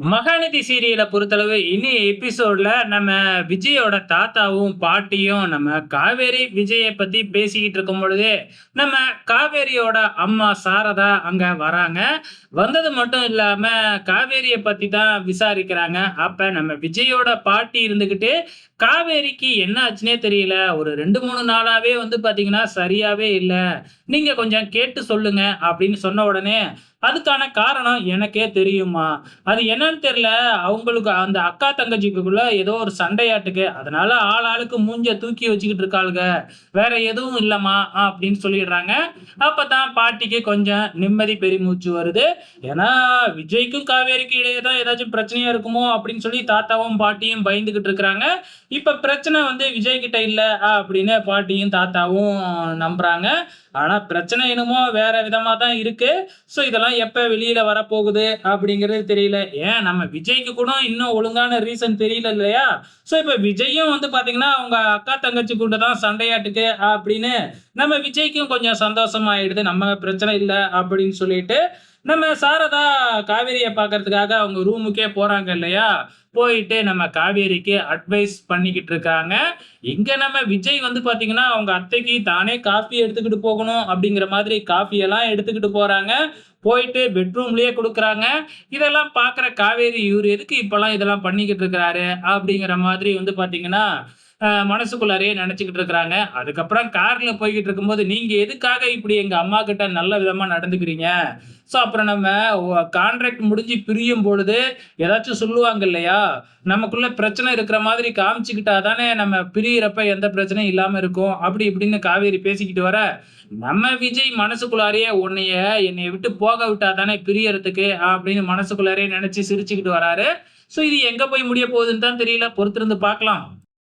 மகாநதி சீரியலை பொறுத்தளவு இனி எபிசோட்ல நம்ம விஜயோட தாத்தாவும் பாட்டியும் நம்ம காவேரி விஜயை பத்தி பேசிக்கிட்டு இருக்கும் பொழுது நம்ம காவேரியோட அம்மா சாரதா அங்க வராங்க. வந்தது மட்டும் இல்லாம காவேரியை பத்தி தான் விசாரிக்கிறாங்க. அப்ப நம்ம விஜயோட பாட்டி இருந்துகிட்டு காவேரிக்கு என்ன ஆச்சுன்னே தெரியல. ஒரு ரெண்டு மூணு நாளாவே வந்து பாத்தீங்கன்னா சரியாவே இல்லை. நீங்க கொஞ்சம் கேட்டு சொல்லுங்க அப்படின்னு சொன்ன உடனே அதுக்கான காரணம் எனக்கே தெரியுமா? அது என்ன என்னன்னு தெரியல. அவங்களுக்கு அந்த அக்கா தங்கச்சிக்குள்ள ஏதோ ஒரு சண்டையாட்டுக்கு. அதனால ஆள் ஆளுக்கு மூஞ்ச தூக்கி வச்சுக்கிட்டு இருக்காளுங்க வேற எதுவும் இல்லம்மா அப்படின்னு சொல்லிடுறாங்க. அப்பதான் பாட்டிக்கு கொஞ்சம் நிம்மதி பெருமூச்சு வருது. ஏன்னா விஜய்க்கும் காவேரிக்கும் இடையே தான் ஏதாச்சும் பிரச்சனையா இருக்குமோ அப்படின்னு சொல்லி தாத்தாவும் பாட்டியும் பயந்துகிட்டு இருக்கிறாங்க. இப்ப பிரச்சனை வந்து விஜய் கிட்ட இல்ல அப்படின்னு பாட்டியும் தாத்தாவும் நம்புறாங்க. ஆனா பிரச்சனை என்னமோ வேற விதமா தான் இருக்கு. ஸோ இதெல்லாம் எப்ப வெளியில வரப்போகுது அப்படிங்கிறது தெரியல. ஏன்? நம்ம விஜய்க்கு கூட இன்னும் ஒழுங்கான ரீசன் தெரியல இல்லையா? ஸோ இப்ப விஜயும் வந்து பாத்தீங்கன்னா அவங்க அக்கா தங்கச்சி கூட தான் சண்டையாட்டுக்கு அப்படின்னு நம்ம விஜய்க்கும் கொஞ்சம் சந்தோஷமாயிடுது. நம்ம பிரச்சனை இல்லை அப்படின்னு சொல்லிட்டு நம்ம சாரதா காவேரியை பார்க்கறதுக்காக அவங்க ரூமுக்கே போறாங்க இல்லையா? போயிட்டு நம்ம காவேரிக்கு அட்வைஸ் பண்ணிக்கிட்டு இருக்காங்க. இங்க நம்ம விஜய் வந்து பாத்தீங்கன்னா அவங்க அத்தைக்கு தானே காஃபி எடுத்துக்கிட்டு போகணும் அப்படிங்கிற மாதிரி காஃபி எல்லாம் எடுத்துக்கிட்டு போறாங்க. போயிட்டு பெட்ரூம்லயே கொடுக்குறாங்க. இதெல்லாம் பார்க்குற காவேரி இவர் எதுக்கு இப்பெல்லாம் இதெல்லாம் பண்ணிக்கிட்டு இருக்கிறாரு அப்படிங்கிற மாதிரி வந்து பாத்தீங்கன்னா மனசுக்குள்ளாரையே மனசுக்குள்ளாரே நினைச்சுக்கிட்டு இருக்கிறாங்க. அதுக்கப்புறம் கார்ல போய்கிட்டு இருக்கும்போது நீங்க எதுக்காக இப்படி எங்க அம்மா கிட்ட நல்ல விதமா நடந்துக்கிறீங்க? ஸோ அப்புறம் நம்ம கான்ட்ராக்ட் முடிஞ்சு பிரியும் பொழுது ஏதாச்சும் சொல்லுவாங்க இல்லையா? நமக்குள்ள பிரச்சனை இருக்கிற மாதிரி காமிச்சுக்கிட்டா தானே நம்ம பிரியறப்ப எந்த பிரச்சனையும் இல்லாமல் இருக்கும். அப்படி இப்படின்னு காவேரி பேசிக்கிட்டு வர நம்ம விஜய் மனசுக்குள்ளாரையே உன்னைய என்னைய விட்டு போக விட்டா தானே பிரியறதுக்கு அப்படின்னு மனசுக்குள்ளாரே நினச்சி சிரிச்சுக்கிட்டு வராரு. ஸோ இது எங்கே போய் முடிய போகுதுன்னு தான் தெரியல. பொறுத்திருந்து பார்க்கலாம்.